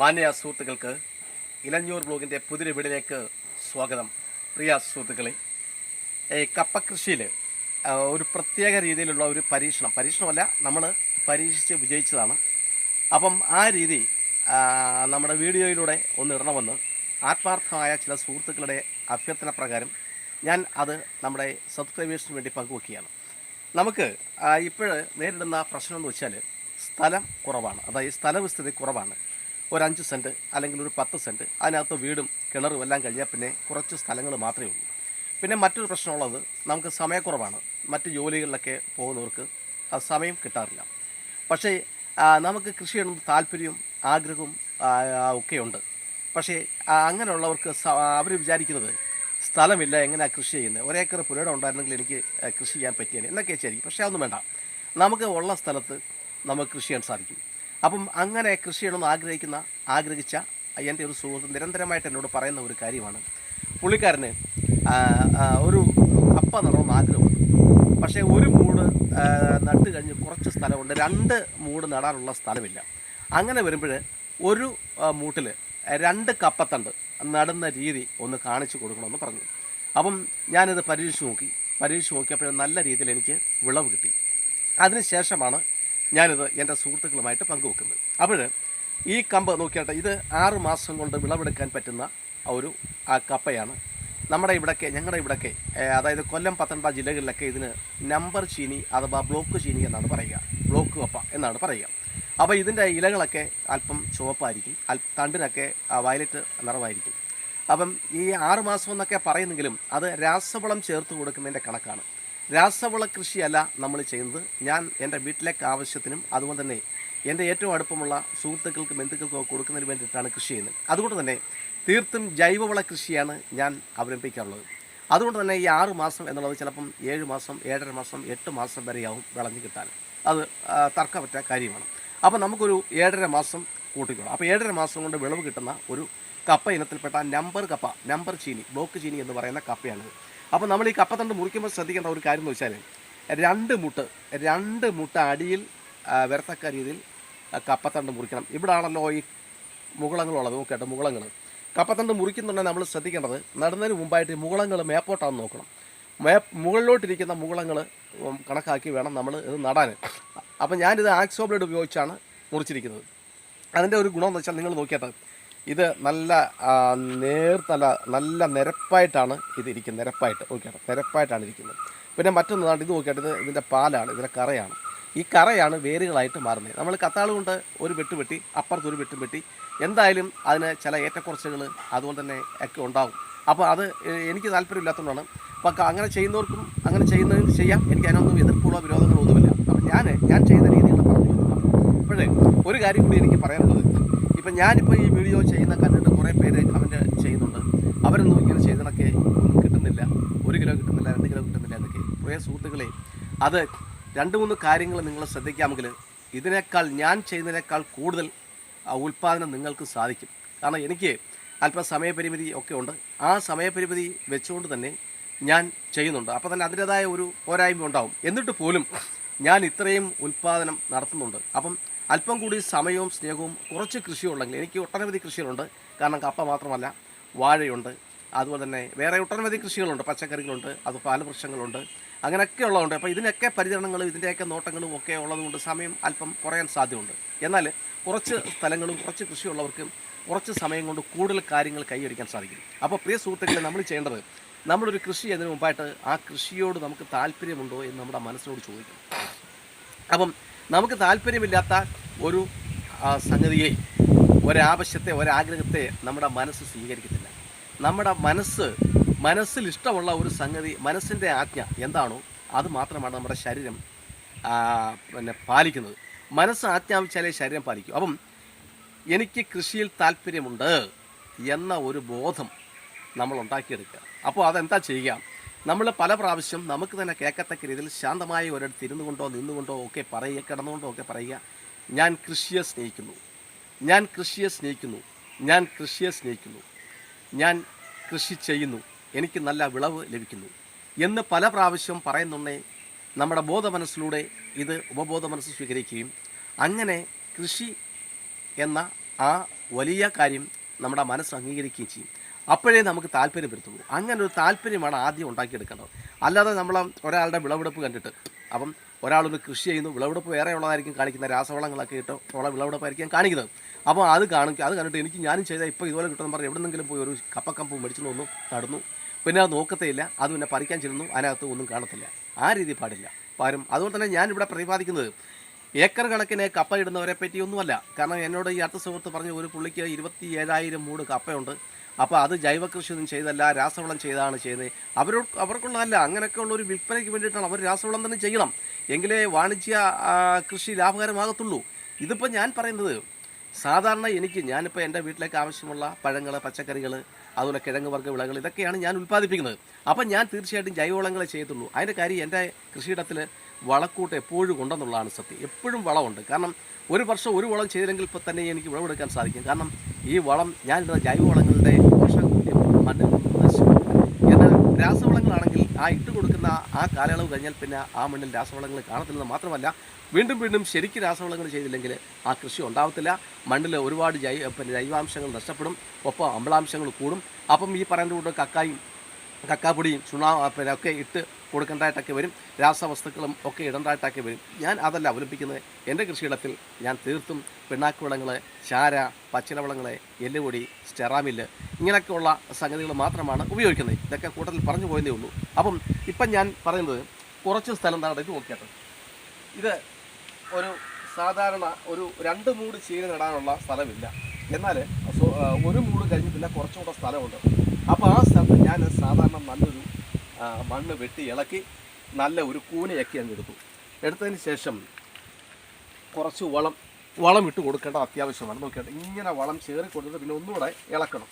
മാന്യ സുഹൃത്തുക്കൾക്ക് ഇലഞ്ഞൂർ ബ്ലോഗിന്റെ പുതിയ വീടിലേക്ക് സ്വാഗതം. പ്രിയ സുഹൃത്തുക്കളെ ഈ കപ്പ കൃഷിയിൽ ഒരു പ്രത്യേക രീതിയിലുള്ള ഒരു പരീക്ഷണം. പരീക്ഷണമല്ല നമ്മൾ പരീക്ഷിച്ച് വിജയിച്ചതാണ്. അപ്പം ആ രീതി നമ്മുടെ വീഡിയോയിലൂടെ ഒന്ന് ഇടണമെന്ന് ആത്മാർത്ഥമായ ചില സുഹൃത്തുക്കളുടെ അഭ്യർത്ഥന പ്രകാരം ഞാൻ അത് നമ്മുടെ സബ്സ്ക്രൈബേഴ്സിന് വേണ്ടി പങ്കുവെക്കുകയാണ്. നമുക്ക് ഇപ്പോൾ നേരിടുന്ന പ്രശ്നം എന്ന് വെച്ചാൽ സ്ഥലം കുറവാണ്. അതായത് സ്ഥലവിസ്തൃതി കുറവാണ്. ഒരു അഞ്ച് സെന്റ് അല്ലെങ്കിൽ ഒരു പത്ത് സെന്റ് അതിനകത്ത് വീടും കിണറും എല്ലാം കഴിഞ്ഞാൽ പിന്നെ കുറച്ച് സ്ഥലങ്ങൾ മാത്രമേ ഉള്ളൂ. പിന്നെ മറ്റൊരു പ്രശ്നമുള്ളത് നമുക്ക് സമയക്കുറവാണ്. മറ്റ് ജോലികളിലൊക്കെ പോകുന്നവർക്ക് സമയം കിട്ടാറില്ല. പക്ഷേ നമുക്ക് കൃഷി ചെയ്യണമെന്ന് താല്പര്യവും ആഗ്രഹവും ഒക്കെയുണ്ട്. പക്ഷേ അങ്ങനെയുള്ളവർക്ക് അവർ വിചാരിക്കുന്നത് സ്ഥലമില്ല എങ്ങനെയാണ് കൃഷി ചെയ്യുന്നത് ഒരേക്കർ പുരയിടം ഉണ്ടായിരുന്നെങ്കിൽ എനിക്ക് കൃഷി ചെയ്യാൻ പറ്റിയാണ് എന്നൊക്കെ വിചാരിക്കും. പക്ഷേ അതൊന്നും വേണ്ട. നമുക്ക് ഉള്ള സ്ഥലത്ത് നമുക്ക് കൃഷി ചെയ്യാൻ സാധിക്കും. അപ്പം അങ്ങനെ കൃഷി ചെയ്യണമെന്ന് ആഗ്രഹിക്കുന്ന ആഗ്രഹിച്ച എന്റെ ഒരു സുഹൃത്ത് നിരന്തരമായിട്ട് എന്നോട് പറയുന്ന ഒരു കാര്യമാണ്. പുള്ളിക്കാരന് ഒരു കപ്പ നടണമെന്ന് ആഗ്രഹമുണ്ട്. പക്ഷേ ഒരു മൂട് നട്ട് കഴിഞ്ഞ് കുറച്ച് സ്ഥലമുണ്ട്. രണ്ട് മൂട് നടാനുള്ള സ്ഥലമില്ല. അങ്ങനെ വരുമ്പോൾ ഒരു മൂട്ടിൽ രണ്ട് കപ്പത്തണ്ട് നടുന്ന രീതി ഒന്ന് കാണിച്ചു കൊടുക്കണമെന്ന് പറഞ്ഞു. അപ്പം ഞാനിത് പരീക്ഷിച്ച് നോക്കി. പരീക്ഷിച്ച് നോക്കിയപ്പോൾ നല്ല രീതിയിൽ എനിക്ക് വിളവ് കിട്ടി. അതിനുശേഷമാണ് ഞാനിത് എന്റെ സുഹൃത്തുക്കളുമായിട്ട് പങ്കുവെക്കുന്നത്. അപ്പോൾ ഈ കമ്പ് നോക്കിയാട്ടെ ഇത് ആറ് മാസം കൊണ്ട് വിളവെടുക്കാൻ പറ്റുന്ന ഒരു ആ കപ്പയാണ്. നമ്മുടെ ഇവിടൊക്കെ ഞങ്ങളുടെ ഇവിടൊക്കെ അതായത് കൊല്ലം പത്തനംതിട്ട ജില്ലകളിലൊക്കെ ഇതിന് നമ്പർ ചീനി അഥവാ ബ്ലോക്ക് ചീനി എന്നാണ് പറയുക. ബ്ലോക്ക് കപ്പ എന്നാണ് പറയുക. അപ്പോൾ ഇതിന്റെ ഇലകളൊക്കെ അല്പം ചുവപ്പായിരിക്കും അൽ തണ്ടിനൊക്കെ വയലറ്റ് നിറവായിരിക്കും. അപ്പം ഈ ആറ് മാസം എന്നൊക്കെ പറയുന്നെങ്കിലും അത് രാസവളം ചേർത്ത് കൊടുക്കുന്നതിന്റെ കണക്കാണ്. രാസവള കൃഷിയല്ല നമ്മൾ ചെയ്യുന്നത്. ഞാൻ എന്റെ വീട്ടിലേക്ക് ആവശ്യത്തിനും അതുപോലെ തന്നെ എന്റെ ഏറ്റവും അടുപ്പമുള്ള സുഹൃത്തുക്കൾക്കും ബന്ധുക്കൾക്കും ഒക്കെ കൊടുക്കുന്നതിന് വേണ്ടിയിട്ടാണ് കൃഷി ചെയ്യുന്നത്. അതുകൊണ്ട് തന്നെ തീർത്തും ജൈവവള കൃഷിയാണ് ഞാൻ അവലംബിക്കാറുള്ളത്. അതുകൊണ്ട് തന്നെ ഈ ആറ് മാസം എന്നുള്ളത് ചിലപ്പം ഏഴ് മാസം ഏഴര മാസം എട്ട് മാസം വരെയാവും വിളഞ്ഞു കിട്ടാൻ. അത് തർക്കപറ്റ കാര്യമാണ്. അപ്പോൾ നമുക്കൊരു ഏഴര മാസം കൂട്ടിക്കോളാം. അപ്പോൾ ഏഴര മാസം കൊണ്ട് വിളവ് കിട്ടുന്ന ഒരു കപ്പ ഇനത്തിൽപ്പെട്ട നമ്പർ കപ്പ നമ്പർ ചീനി ബ്ലോക്ക് ചീനി എന്ന് പറയുന്ന കപ്പയാണിത്. അപ്പോൾ നമ്മൾ ഈ കപ്പത്തണ്ട് മുറിക്കുമ്പോൾ ശ്രദ്ധിക്കേണ്ട ഒരു കാര്യം എന്ന് വെച്ചാൽ രണ്ട് മുട്ട് രണ്ട് മുട്ട അടിയിൽ വരത്തക്ക രീതിയിൽ കപ്പത്തണ്ട് മുറിക്കണം. ഇവിടെ ആണല്ലോ ഈ മുകുളങ്ങളുള്ളത്. നോക്കട്ടെ മുകുളങ്ങൾ കപ്പത്തണ്ട് മുറിക്കുന്നുണ്ടെങ്കിൽ നമ്മൾ ശ്രദ്ധിക്കേണ്ടത് നടുന്നതിന് മുമ്പായിട്ട് ഈ മുകുളങ്ങൾ മേപ്പോട്ടാന്ന് നോക്കണം. മേ മുകളിലോട്ടിരിക്കുന്ന മുകുളങ്ങൾ കണക്കാക്കി വേണം നമ്മൾ ഇത് നടാൻ. അപ്പം ഞാനിത് ആക്സോ ബ്ലേഡ് ഉപയോഗിച്ചാണ് മുറിച്ചിരിക്കുന്നത്. അതിന്റെ ഒരു ഗുണമെന്ന് വെച്ചാൽ നിങ്ങൾ നോക്കിയാട്ടെ ഇത് നല്ല നേർത്തല നല്ല നിരപ്പായിട്ടാണ് ഇത് ഇരിക്കുന്നത്. നിരപ്പായിട്ട് ഓക്കെയാണ് നിരപ്പായിട്ടാണ് ഇരിക്കുന്നത്. പിന്നെ മറ്റൊന്നാണ് ഇത് നോക്കിയിട്ട് ഇത് ഇതിന്റെ പാലാണ് ഇതിന്റെ കറയാണ്. ഈ കറയാണ് വേരുകളായിട്ട് മാറുന്നത്. നമ്മൾ കത്താൾ കൊണ്ട് ഒരു വെട്ട് വെട്ടി അപ്പുറത്ത് ഒരു വെട്ടും വെട്ടി എന്തായാലും അതിന് ചില ഏറ്റക്കുറച്ചുകൾ അതുപോലെ തന്നെ ഒക്കെ ഉണ്ടാകും അപ്പോൾ അത് എനിക്ക് താല്പര്യമില്ലാത്തതുകൊണ്ടാണ്. അപ്പോൾ അങ്ങനെ ചെയ്യുന്നവർക്കും അങ്ങനെ ചെയ്യുന്നതിന് ചെയ്യാം. എനിക്ക് അതിനൊന്നും എതിർപ്പുള്ള വിരോധങ്ങളോ ഒന്നുമില്ല. അപ്പോൾ ഞാൻ ഞാൻ ചെയ്യുന്ന രീതികൾ പറഞ്ഞു അപ്പോഴേ ഒരു കാര്യം കൂടി എനിക്ക് പറയാനുള്ളത്. ഞാനിപ്പോൾ ഈ വീഡിയോ ചെയ്യുന്ന കണ്ടിട്ട് കുറേ പേര് കമന്റ് ചെയ്യുന്നുണ്ട്. അവരൊന്നും ഇങ്ങനെ ചെയ്തതൊക്കെ ഒന്നും കിട്ടുന്നില്ല. ഒരു കിലോ കിട്ടുന്നില്ല രണ്ട് കിലോ കിട്ടുന്നില്ല എന്നൊക്കെ. കുറേ സുഹൃത്തുക്കളെ അത് രണ്ട് മൂന്ന് കാര്യങ്ങൾ നിങ്ങൾ ശ്രദ്ധിക്കാമെങ്കിൽ ഇതിനേക്കാൾ ഞാൻ ചെയ്യുന്നതിനേക്കാൾ കൂടുതൽ ഉൽപ്പാദനം നിങ്ങൾക്ക് സാധിക്കും. കാരണം എനിക്ക് അല്പം സമയപരിമിതി ഒക്കെ ഉണ്ട്. ആ സമയപരിമിതി വെച്ചുകൊണ്ട് തന്നെ ഞാൻ ചെയ്യുന്നുണ്ട്. അപ്പോൾ തന്നെ അതിന്റെതായ ഒരു പോരായ്മ ഉണ്ടാവും. എന്നിട്ട് പോലും ഞാൻ ഇത്രയും ഉൽപ്പാദനം നടത്തുന്നുണ്ട്. അപ്പം അല്പം കൂടി സമയവും സ്നേഹവും കുറച്ച് കൃഷിയുള്ളെങ്കിൽ എനിക്ക് ഒട്ടനവധി കൃഷികളുണ്ട്. കാരണം കപ്പ മാത്രമല്ല വാഴയുണ്ട്. അതുപോലെ തന്നെ വേറെ ഒട്ടനവധി കൃഷികളുണ്ട്. പച്ചക്കറികളുണ്ട് അത് പാലവൃക്ഷങ്ങളുണ്ട്. അങ്ങനെയൊക്കെ ഉള്ളതുകൊണ്ട് അപ്പോൾ ഇതിനൊക്കെ പരിചരണങ്ങളും ഇതിന്റെയൊക്കെ നോട്ടങ്ങളും ഒക്കെ ഉള്ളതുകൊണ്ട് സമയം അല്പം കുറയാൻ സാധ്യതയുണ്ട്. എന്നാൽ കുറച്ച് സ്ഥലങ്ങളും കുറച്ച് കൃഷിയുള്ളവർക്ക് കുറച്ച് സമയം കൊണ്ട് കൂടുതൽ കാര്യങ്ങൾ കൈയടിക്കാൻ സാധിക്കും. അപ്പോൾ പ്രിയ സുഹൃത്തുക്കളെ നമ്മൾ ചെയ്യേണ്ടത് നമ്മളൊരു കൃഷി ചെയ്യുന്നതിന് മുമ്പായിട്ട് ആ കൃഷിയോട് നമുക്ക് താല്പര്യമുണ്ടോ എന്ന് നമ്മുടെ മനസ്സിനോട് ചോദിക്കണം. അപ്പം നമുക്ക് താല്പര്യമില്ലാത്ത ഒരു സംഗതിയെ ഒരാവശ്യത്തെ ഒരാഗ്രഹത്തെ നമ്മുടെ മനസ്സ് സ്വീകരിക്കത്തില്ല. നമ്മുടെ മനസ്സ് മനസ്സിൽ ഇഷ്ടമുള്ള ഒരു സംഗതി മനസ്സിന്റെ ആജ്ഞ എന്താണോ അത് മാത്രമാണ് നമ്മുടെ ശരീരം പിന്നെ പാലിക്കുന്നത്. മനസ്സ് ആജ്ഞാപിച്ചാലേ ശരീരം പാലിക്കൂ. അപ്പം എനിക്ക് കൃഷിയിൽ താല്പര്യമുണ്ട് എന്ന ഒരു ബോധം നമ്മൾ ഉണ്ടാക്കിയെടുക്കുക. അപ്പോൾ അതെന്താ ചെയ്യുക? നമ്മൾ പല പ്രാവശ്യം നമുക്ക് തന്നെ കേൾക്കത്തക്ക രീതിയിൽ ശാന്തമായി ഒരിടത്ത് ഇരുന്നു കൊണ്ടോ നിന്നുകൊണ്ടോ ഒക്കെ പറയുക കിടന്നുകൊണ്ടോ ഒക്കെ പറയുക ഞാൻ കൃഷിയെ സ്നേഹിക്കുന്നു. ഞാൻ കൃഷിയെ സ്നേഹിക്കുന്നു. ഞാൻ കൃഷിയെ സ്നേഹിക്കുന്നു. ഞാൻ കൃഷി ചെയ്യുന്നു. എനിക്ക് നല്ല വിളവ് ലഭിക്കുന്നു. എന്ന് പല പ്രാവശ്യം പറയുന്നുണ്ടേ. നമ്മുടെ ബോധ മനസ്സിലൂടെ ഇത് ഉപബോധ മനസ്സ് സ്വീകരിക്കുകയും അങ്ങനെ കൃഷി എന്ന ആ വലിയ കാര്യം നമ്മുടെ മനസ്സ് അംഗീകരിക്കുകയും ചെയ്യും. അപ്പോഴേ നമുക്ക് താല്പര്യം വരുത്തുള്ളൂ അങ്ങനെ ഒരു താല്പര്യമാണ് ആദ്യം ഉണ്ടാക്കിയെടുക്കേണ്ടത്. അല്ലാതെ നമ്മൾ ഒരാളുടെ വിളവെടുപ്പ് കണ്ടിട്ട് അപ്പം ഒരാളൊന്ന് കൃഷി ചെയ്യുന്നു വിളവെടുപ്പ് വേറെ ഉള്ളതായിരിക്കും കാണിക്കുന്ന രാസവളങ്ങളൊക്കെ ഇട്ട് ഉള്ള വിളവെടുപ്പായിരിക്കും കാണിക്കുന്നത്. അപ്പോൾ അത് കാണും അത് കണ്ടിട്ട് എനിക്ക് ഞാനും ചെയ്താൽ ഇപ്പോൾ ഇതുപോലെ കിട്ടുമെന്ന് പറഞ്ഞ് എവിടെന്നെങ്കിലും പോയി ഒരു കപ്പക്കമ്പ് മേടിച്ചു വന്നു നടന്നു. പിന്നെ അത് നോക്കത്തേയില്ല അത് പിന്നെ പറിക്കാൻ ചെല്ലുന്നു അതിനകത്ത് ഒന്നും കാണത്തില്ല. ആ രീതി പാടില്ല. പാരും. അതുകൊണ്ട് തന്നെ ഞാനിവിടെ പ്രതിപാദിക്കുന്നത് ഏക്കർ കണക്കിന് കപ്പ ഇടുന്നവരെ പറ്റിയൊന്നുമല്ല. കാരണം എന്നോട് ഈ അടുത്ത സുഹൃത്ത് പറഞ്ഞ ഒരു പുള്ളിക്ക് ഇരുപത്തി ഏഴായിരം മൂട് കപ്പയുണ്ട്. അപ്പോൾ അത് ജൈവ കൃഷിയൊന്നും ചെയ്തല്ല രാസവളം ചെയ്താണ് ചെയ്യുന്നത്. അവരോട് അവർക്കുള്ളതല്ല അങ്ങനെയൊക്കെ ഉള്ള ഒരു വിൽപ്പനയ്ക്ക് വേണ്ടിയിട്ടാണ് അവർ രാസവളം തന്നെ ചെയ്യണം. എങ്കിലേ വാണിജ്യ കൃഷി ലാഭകരമാകത്തുള്ളൂ. ഇതിപ്പോൾ ഞാൻ പറയുന്നത് സാധാരണ എനിക്ക് ഞാനിപ്പോൾ എന്റെ വീട്ടിലേക്ക് ആവശ്യമുള്ള പഴങ്ങൾ പച്ചക്കറികൾ അതുപോലെ കിഴങ്ങ് വർഗ വിളകൾ ഇതൊക്കെയാണ് ഞാൻ ഉൽപ്പാദിപ്പിക്കുന്നത്. അപ്പം ഞാൻ തീർച്ചയായിട്ടും ജൈവവളങ്ങളെ ചെയ്യത്തുള്ളൂ. അതിന്റെ കാര്യം എന്റെ കൃഷിയിടത്തിൽ വളക്കൂട്ട് എപ്പോഴും ഉണ്ടെന്നുള്ളതാണ് സത്യം. എപ്പോഴും വളമുണ്ട്. കാരണം ഒരു വർഷം ഒരു വളം ചെയ്തില്ലെങ്കിൽ ഇപ്പോൾ തന്നെ എനിക്ക് വിളവെടുക്കാൻ സാധിക്കും. കാരണം ഈ വളം ഞാനിടുന്ന ജൈവവളങ്ങളുടെ മണ്ണിൽ എന്നാൽ രാസവളങ്ങളാണെങ്കിൽ ആ ഇട്ട് കൊടുക്കുന്ന ആ കാലയളവ് കഴിഞ്ഞാൽ പിന്നെ ആ മണ്ണിൽ രാസവളങ്ങൾ കാണത്തില്ലെന്ന് മാത്രമല്ല വീണ്ടും വീണ്ടും ശരിക്കും രാസവളങ്ങൾ ചെയ്തില്ലെങ്കിൽ ആ കൃഷി ഉണ്ടാവത്തില്ല. മണ്ണിൽ ഒരുപാട് ജൈ പിന്നെ ജൈവാംശങ്ങൾ നഷ്ടപ്പെടും. ഒപ്പം അമ്ലാംശങ്ങൾ കൂടും. അപ്പം ഈ പറയുന്ന കൂട്ട് കക്കായും കക്കാപ്പൊടിയും ചുണാ പിന്നെ ഒക്കെ ഇട്ട് കൊടുക്കേണ്ടതായിട്ടൊക്കെ വരും. രാസവസ്തുക്കളും ഒക്കെ ഇടേണ്ടതായിട്ടൊക്കെ വരും. ഞാൻ അതല്ല അവലംബിക്കുന്നത്. എന്റെ കൃഷിയിടത്തിൽ ഞാൻ തീർത്തും പിണ്ണാക്ക് വളങ്ങൾ ചാര പച്ചിലവളങ്ങൾ എല്ലുപൊടി സ്റ്റെറാമില്ല് ഇങ്ങനെയൊക്കെയുള്ള സംഗതികൾ മാത്രമാണ് ഉപയോഗിക്കുന്നത്. ഇതൊക്കെ കൂട്ടത്തിൽ പറഞ്ഞു പോയതേ ഉള്ളൂ. അപ്പം ഇപ്പം ഞാൻ പറയുന്നത് കുറച്ച് സ്ഥലം എന്താണ് ഇത് നോക്കിയാട്ടെ. ഇത് ഒരു സാധാരണ ഒരു രണ്ട് മൂട് ചീര നടാനുള്ള സ്ഥലമില്ല. എന്നാൽ ഒരു മൂട് കഴിഞ്ഞ് പിന്നെ കുറച്ചും കൂടെ സ്ഥലമുണ്ട്. അപ്പോൾ ആ സ്ഥലത്ത് ഞാൻ സാധാരണ നല്ലൊരു മണ്ണ് വെട്ടി ഇളക്കി നല്ല ഒരു കൂനയൊക്കെ അങ്ങ് എടുത്തു. എടുത്തതിന് ശേഷം കുറച്ച് വളം വളം ഇട്ട് കൊടുക്കേണ്ട അത്യാവശ്യമാണ്. നോക്കിയിട്ട് ഇങ്ങനെ വളം ചേറി കൊടുത്തിട്ട് പിന്നെ ഒന്നുകൂടെ ഇളക്കണം.